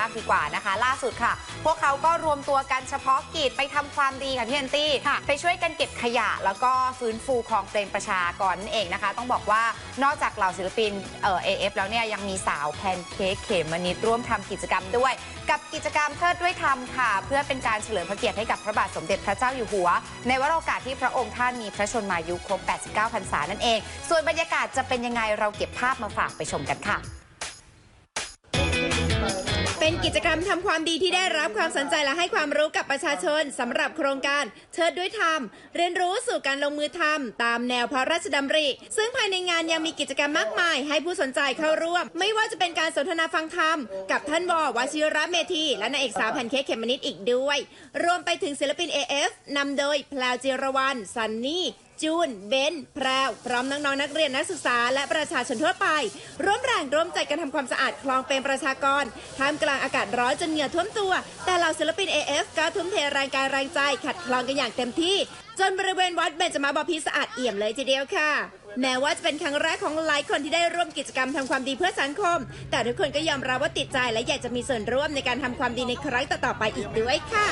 บ้างดีกว่านะคะ ล่าสุดค่ะ พวกเขาก็รวมตัวกันเฉพาะกิจไปทำความดีค่ะพี่แอนตี้ค่ะไปช่วยกันเก็บขยะ แล้วก็ฟื้นฟูคลองเปรมประชากรนั่นเองนะคะ ต้องบอกว่านอกจากเหล่าศิลปินเอ่อ AF แล้วเนี่ยยังมีสาวแพนเค้กเขมมนิดร่วมทำกิจกรรมด้วย กับกิจกรรมเทิดด้วยธรรมค่ะ เพื่อเป็นการเฉลิมพระเกียรติให้กับพระบาทสมเด็จพระเจ้าอยู่หัว ในวโรกาสที่พระองค์ท่านมีพระชนมายุครบ 89 พรรษานั่นเอง ส่วนบรรยากาศจะเป็นยังไงเราเก็บภาพมาฝากไปชมกันค่ะ เป็นกิจกรรมทำความดีที่ได้รับความสนใจและให้ความรู้กับประชาชนสำหรับโครงการเชิดด้วยธรรม เรียนรู้สู่การลงมือทำตามแนวพระราชดำริ ซึ่งภายในงานยังมีกิจกรรมมากมาย ให้ผู้สนใจเข้าร่วม ไม่ว่าจะเป็นการสนทนาฟังธรรม กับท่านววชิระเมธี และนางเอกสาวแพนเค้กเขมมนิดอีกด้วย รวมไปถึงศิลปิน AF นำโดยแพลวจิรวรรณซันนี่ จูน เบนแพรว พร้อมน้องๆนักเรียนนักศึกษา และประชาชนทั่วไป ร่วมแรงร่วมใจกันทำความสะอาดคลองเป็นประชากรท่ามกลางอากาศร้อนจนเหงื่อท่วมตัว แต่เหล่าศิลปิน AF ก็ทุ่มเทแรงกายแรงใจขัดคลองกันอย่างเต็มที่ จนบริเวณวัดเบญจมาบพิตรสะอาดเอี่ยมเลยทีเดียวค่ะ แม้ว่าจะเป็นครั้งแรกของหลายคนที่ได้ร่วมกิจกรรมทำความดีเพื่อสังคม แต่ทุกคนก็ยอมรับว่าติดใจและอยากจะมีส่วนร่วมในการทำความดีในครั้งต่อๆไปอีกด้วยค่ะ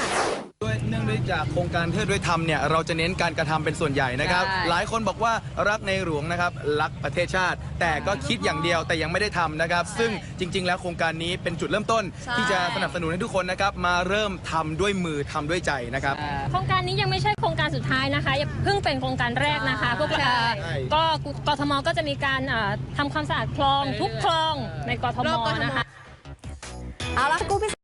ด้วยเนื่องด้วยจากโครงการเทิดด้วยธรรมเนี่ยเราจะเน้นการกระทำเป็นส่วนใหญ่นะครับ ใช่ หลายคนบอกว่ารักในหลวงนะครับรักประเทศชาติ แต่ก็คิดอย่างเดียวแต่ยังไม่ได้ทำนะครับ ซึ่งจริง ๆ แล้วโครงการนี้เป็นจุดเริ่มต้นใช่ที่จะสนับสนุนให้ทุกคนนะครับมาเริ่มทำด้วยมือทำด้วยใจนะครับ โครงการนี้ยังไม่ใช่โครงการสุดท้ายนะคะยังเพิ่งเป็นโครงการแรกนะคะ พวกเราใช่ ก็กทมก็จะมีการเอ่อทำความสะอาดคลองทุกคลองในกทมนะคะเอาละกูพิ